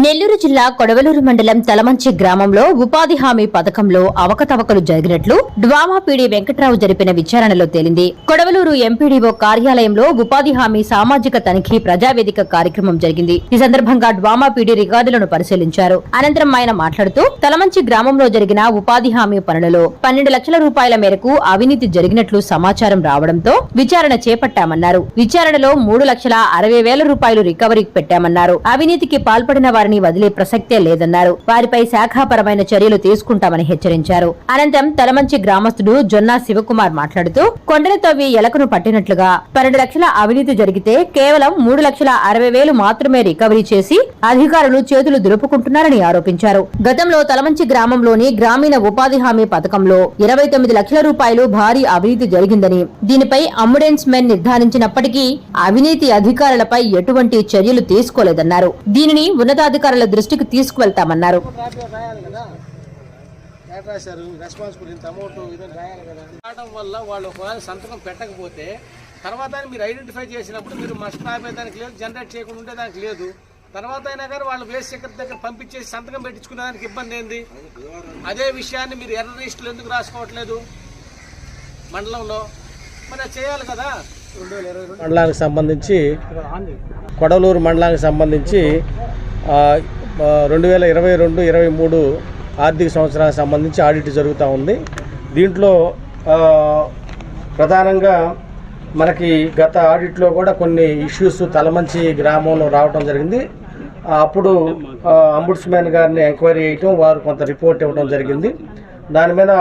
నెల్లూరు జిల్లా కొడవలూరు మండలం తలమంచి గ్రామంలో ఉపాధి హామీ పథకంలో అవకతవకలు జరిగినట్లు డ్వామా పీడీ వెంకట్రావు జరిపిన విచారణలో తేలింది. కొడవలూరు ఎంపీడీఓ కార్యాలయంలో ఉపాధి హామీ సామాజిక తనిఖీ ప్రజావేదిక కార్యక్రమం జరిగింది. ఈ సందర్భంగా డ్వామా పీడీ రికార్డులను పరిశీలించారు. అనంతరం ఆయన మాట్లాడుతూ తలమంచి గ్రామంలో జరిగిన ఉపాధి హామీ పనులలో పన్నెండు లక్షల రూపాయల మేరకు అవినీతి జరిగినట్లు సమాచారం రావడంతో విచారణ చేపట్టామన్నారు. విచారణలో మూడు లక్షల అరవై వేల రూపాయలు రికవరీకి పెట్టామన్నారు. అవినీతికి పాల్పడిన వారిని వదిలే ప్రసక్తే లేదన్నారు. వారిపై శాఖాపరమైన చర్యలు తీసుకుంటామని హెచ్చరించారు. అనంతరం తలమంచి గ్రామస్తుడు జొన్నా శివకుమార్ మాట్లాడుతూ కొండలు తవ్వి ఎలకను పట్టినట్లుగా పన్నెండు లక్షల అవినీతి జరిగితే కేవలం మూడు లక్షల అరవై వేలు మాత్రమే రికవరీ చేసి అధికారులు చేతులు దులుపుకుంటున్నారని ఆరోపించారు. గతంలో తలమంచి గ్రామంలోని గ్రామీణ ఉపాధి హామీ పథకంలో ఇరవై తొమ్మిది లక్షల రూపాయలు భారీ అవినీతి జరిగిందని దీనిపై అంబులెన్స్ మెన్ నిర్ధారించినప్పటికీ అవినీతి అధికారులపై ఎటువంటి చర్యలు తీసుకోలేదన్నారు. దీనిని ఉన్నతాధికారుల దృష్టికి తీసుకువెళ్తామన్నారు. రాయాలి కదా రాశారు రెస్పాన్సిబుల్ రాయాలి కదా వల్ల వాళ్ళు ఒకవేళ సంతకం పెట్టకపోతే తర్వాత మీరు ఐడెంటిఫై చేసినప్పుడు మీరు మస్ట్ ఆపేదానికి లేదు జనరేట్ చేయకుండా ఉండేదానికి లేదు తర్వాత అయినా కానీ వాళ్ళు వేస్ట్ సెక్రటరీ దగ్గర పంపించేసి సంతకం పెట్టించుకునేదానికి ఇబ్బంది ఏంది అదే విషయాన్ని మీరు ఎర్ర లిస్టులు ఎందుకు రాసుకోవట్లేదు మండలంలో మరి చేయాలి కదా మండలానికి సంబంధించి కొడలూరు మండలానికి సంబంధించి రెండు వేల ఇరవై రెండు ఇరవై మూడు ఆర్థిక సంవత్సరానికి సంబంధించి ఆడిట్ జరుగుతూ ఉంది. దీంట్లో ప్రధానంగా మనకి గత ఆడిట్లో కూడా కొన్ని ఇష్యూస్ తలమంచి గ్రామంలో రావడం జరిగింది. అప్పుడు అంబుడ్స్మెన్ గారిని ఎంక్వైరీ చేయటం వారు కొంత రిపోర్ట్ ఇవ్వడం జరిగింది. దాని మీద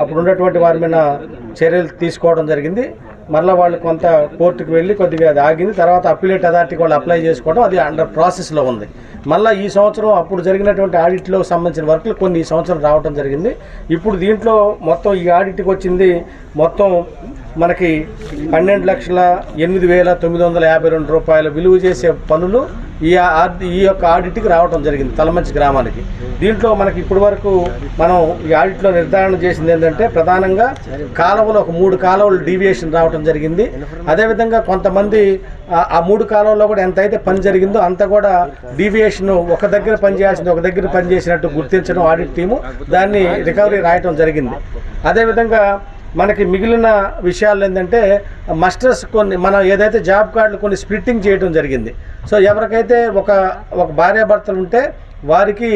అప్పుడు ఉన్నటువంటి వారి మీద చర్యలు తీసుకోవడం జరిగింది. మరలా వాళ్ళు కొంత కోర్టుకు వెళ్ళి కొద్దిగా అది ఆగింది. తర్వాత అప్పిలేట్ అథారిటీకి వాళ్ళు అప్లై చేసుకోవడం అది అండర్ ప్రాసెస్లో ఉంది. మళ్ళీ ఈ సంవత్సరం అప్పుడు జరిగినటువంటి ఆడిట్లో సంబంధించిన వర్కులు కొన్ని ఈ సంవత్సరం రావడం జరిగింది. ఇప్పుడు దీంట్లో మొత్తం ఈ ఆడిట్కి వచ్చింది మొత్తం మనకి పన్నెండు లక్షల ఎనిమిది వేల తొమ్మిది వందల యాభై రెండు రూపాయల విలువ చేసే పనులు ఈ ఈ యొక్క ఆడిట్కి రావడం జరిగింది తలమంచి గ్రామానికి. దీంట్లో మనకి ఇప్పటి వరకు మనం ఈ ఆడిట్లో నిర్ధారణ చేసింది ఏంటంటే ప్రధానంగా కాలువలు ఒక మూడు కాలువలు డీవియేషన్ రావడం జరిగింది. అదేవిధంగా కొంతమంది ఆ- మూడు కాలువల్లో కూడా ఎంత అయితే పని జరిగిందో అంత కూడా డీవియేషన్ ఒక దగ్గర పనిచేయాల్సింది ఒక దగ్గర పనిచేసినట్టు గుర్తించడం ఆడిట్ టీము దాన్ని రికవరీ రాయటం జరిగింది. అదేవిధంగా మనకి మిగిలిన విషయాలు ఏంటంటే మస్టర్స్ కొన్ని మనం ఏదైతే జాబ్ కార్డులు కొన్ని స్ప్లిట్టింగ్ చేయడం జరిగింది. సో ఎవరికైతే ఒక ఒక భార్యాభర్తలు ఉంటే వారికి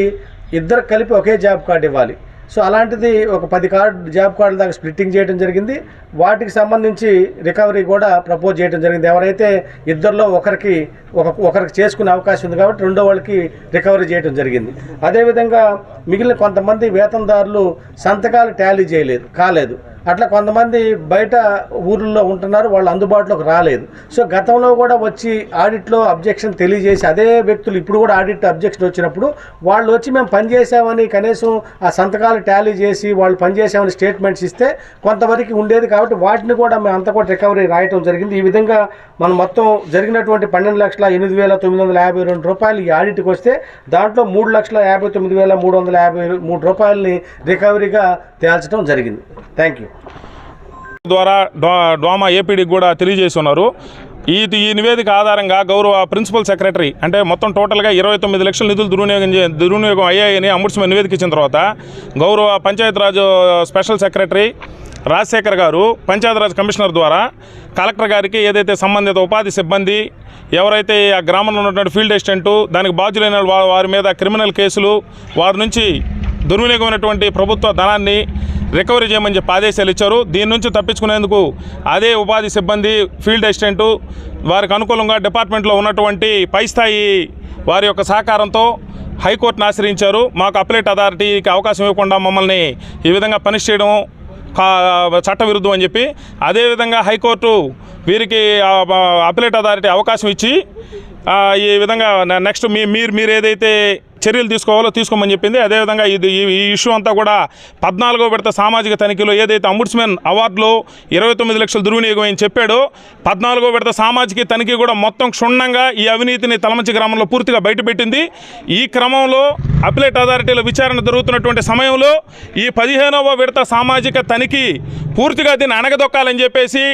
ఇద్దరు కలిపి ఒకే జాబ్ కార్డు ఇవ్వాలి. సో అలాంటిది ఒక పది కార్డు జాబ్ కార్డుల దాకా స్ప్లిట్టింగ్ చేయడం జరిగింది. వాటికి సంబంధించి రికవరీ కూడా ప్రపోజ్ చేయడం జరిగింది. ఎవరైతే ఇద్దరిలో ఒకరికి ఒక ఒకరికి చేసుకునే అవకాశం ఉంది కాబట్టి రెండో వాళ్ళకి రికవరీ చేయడం జరిగింది. అదేవిధంగా మిగిలిన కొంతమంది వేతనదారులు సంతకాలు టాలీ చేయలేదు కాలేదు. అట్లా కొంతమంది బయట ఊర్లలో ఉంటున్నారు వాళ్ళు అందుబాటులోకి రాలేదు. సో గతంలో కూడా వచ్చి ఆడిట్లో అబ్జెక్షన్ తెలియజేసి అదే వ్యక్తులు ఇప్పుడు కూడా ఆడిట్ అబ్జెక్షన్ వచ్చినప్పుడు వాళ్ళు వచ్చి మేము పనిచేసామని కనీసం ఆ సంతకాలు టాలీ చేసి వాళ్ళు పనిచేసామని స్టేట్మెంట్స్ ఇస్తే కొంతవరకు ఉండేది కాబట్టి వాటిని కూడా మేము అంతా కూడా రికవరీ రాయటం జరిగింది. ఈ విధంగా మనం మొత్తం జరిగినటువంటి పన్నెండు లక్షల ఎనిమిది వేల తొమ్మిది వందల యాభై రెండు రూపాయలు ఈ ఆడిట్కి వస్తే దాంట్లో మూడు లక్షల యాభై తొమ్మిది వేల మూడు వందల యాభై మూడు రూపాయలని రికవరీగా తేల్చడం జరిగింది. Thank you. ద్వారా డో డోమా ఏపీడీకి కూడా తెలియజేసి ఉన్నారు ఈ ఈ నివేదిక ఆధారంగా గౌరవ ప్రిన్సిపల్ సెక్రటరీ అంటే మొత్తం టోటల్గా ఇరవై తొమ్మిది లక్షల నిధులు దుర్వినియోగం దుర్వినియోగం అయ్యాయని అంబుడ్స్మెన్ నివేదిక ఇచ్చిన తర్వాత గౌరవ పంచాయతీరాజ్ స్పెషల్ సెక్రటరీ రాజశేఖర్ గారు పంచాయతీరాజ్ కమిషనర్ ద్వారా కలెక్టర్ గారికి ఏదైతే సంబంధిత ఉపాధి సిబ్బంది ఎవరైతే ఆ గ్రామంలో ఉన్నటువంటి ఫీల్డ్ అసిస్టెంటు దానికి బాధ్యులైన వారి మీద క్రిమినల్ కేసులు వారి నుంచి దుర్వినియోగమైనటువంటి ప్రభుత్వ ధనాన్ని రికవరీ చేయమని చెప్పి ఆదేశాలు ఇచ్చారు. దీని నుంచి తప్పించుకునేందుకు అదే ఉపాధి సిబ్బంది ఫీల్డ్ అసిస్టెంటు వారికి అనుకూలంగా డిపార్ట్మెంట్లో ఉన్నటువంటి పై స్థాయి వారి యొక్క సహకారంతో హైకోర్టును ఆశ్రయించారు. మాకు అప్లేట్ అథారిటీకి అవకాశం ఇవ్వకుండా మమ్మల్ని ఈ విధంగా పనిష్ చేయడం చట్టవిరుద్ధం అని చెప్పి అదేవిధంగా హైకోర్టు వీరికి అప్లేట్ అథారిటీ అవకాశం ఇచ్చి ఈ విధంగా నెక్స్ట్ మీ మీరు మీరు ఏదైతే చర్యలు తీసుకోవాలో తీసుకోమని చెప్పింది. అదేవిధంగా ఇది ఈ ఇష్యూ అంతా కూడా పద్నాలుగో విడత సామాజిక తనిఖీలో ఏదైతే అంబుడ్స్మెన్ అవార్డులో ఇరవై తొమ్మిది లక్షల దుర్వినియోగం అని చెప్పాడో పద్నాలుగో విడత సామాజిక తనిఖీ కూడా మొత్తం క్షుణ్ణంగా ఈ అవినీతిని తలమంచి గ్రామంలో పూర్తిగా బయటపెట్టింది. ఈ క్రమంలో అప్లెట్ అథారిటీల విచారణ జరుగుతున్నటువంటి సమయంలో ఈ పదిహేనవ విడత సామాజిక తనిఖీ పూర్తిగా దీన్ని అణగదొక్కాలని చెప్పేసి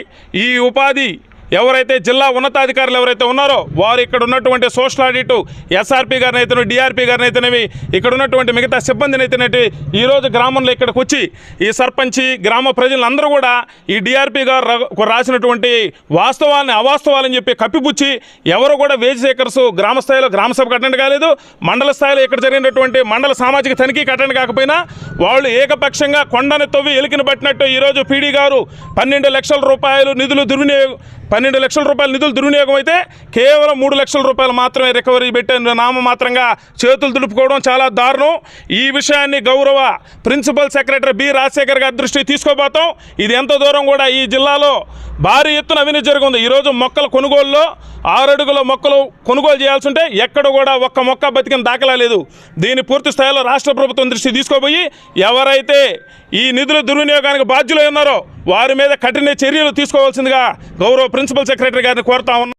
ఈ ఉపాధి ఎవరైతే జిల్లా ఉన్నతాధికారులు ఎవరైతే ఉన్నారో వారు ఇక్కడ ఉన్నటువంటి సోషల్ ఆడిట్ ఎస్ఆర్పి గారిని అయితేనే డిఆర్పి గారిని అయితేనేవి ఇక్కడ ఉన్నటువంటి మిగతా సిబ్బందిని అయితేనేటి ఈరోజు గ్రామంలో ఇక్కడికి వచ్చి ఈ సర్పంచి గ్రామ ప్రజలందరూ కూడా ఈ డిఆర్పి గారు రాసినటువంటి వాస్తవాన్ని అవాస్తవాలని చెప్పి కప్పిపుచ్చి ఎవరు కూడా వేజ్ సేకర్స్ గ్రామ స్థాయిలో గ్రామ సభకు అటెండ్ కాలేదు మండల స్థాయిలో ఇక్కడ జరిగినటువంటి మండల సామాజిక తనిఖీకి అటెండ్ కాకపోయినా వాళ్ళు ఏకపక్షంగా కొండను తవ్వి ఎలికిన పట్టినట్టు ఈరోజు పీడీ గారు పన్నెండు లక్షల రూపాయలు నిధులు దుర్వినియోగం పన్నెండు లక్షల రూపాయల నిధులు దుర్వినియోగం అయితే కేవలం మూడు లక్షల రూపాయలు మాత్రమే రికవరీ పెట్టిన నామమాత్రంగా చేతులు దులుపుకోవడం చాలా దారుణం. ఈ విషయాన్ని గౌరవ ప్రిన్సిపల్ సెక్రటరీ బి రాజశేఖర్ గారి దృష్టికి తీసుకోబోతాం ఇది ఎంత దూరం కూడా ఈ జిల్లాలో భారీ ఎత్తున అవినీతి జరిగింది. ఈరోజు మొక్కల కొనుగోలులో ఆరడుగుల మొక్కలు కొనుగోలు చేయాల్సి ఉంటే ఎక్కడ కూడా ఒక్క మొక్క బతికిన దాఖలా లేదు. దీని పూర్తి స్థాయిలో రాష్ట్ర ప్రభుత్వం దృష్టి తీసుకోబోయి ఎవరైతే ఈ నిధుల దుర్వినియోగానికి బాధ్యులై ఉన్నారో వారి మీద కఠిన చర్యలు తీసుకోవాల్సిందిగా గౌరవ ప్రిన్సిపల్ సెక్రటరీ గారిని కోరుతా ఉన్నాం.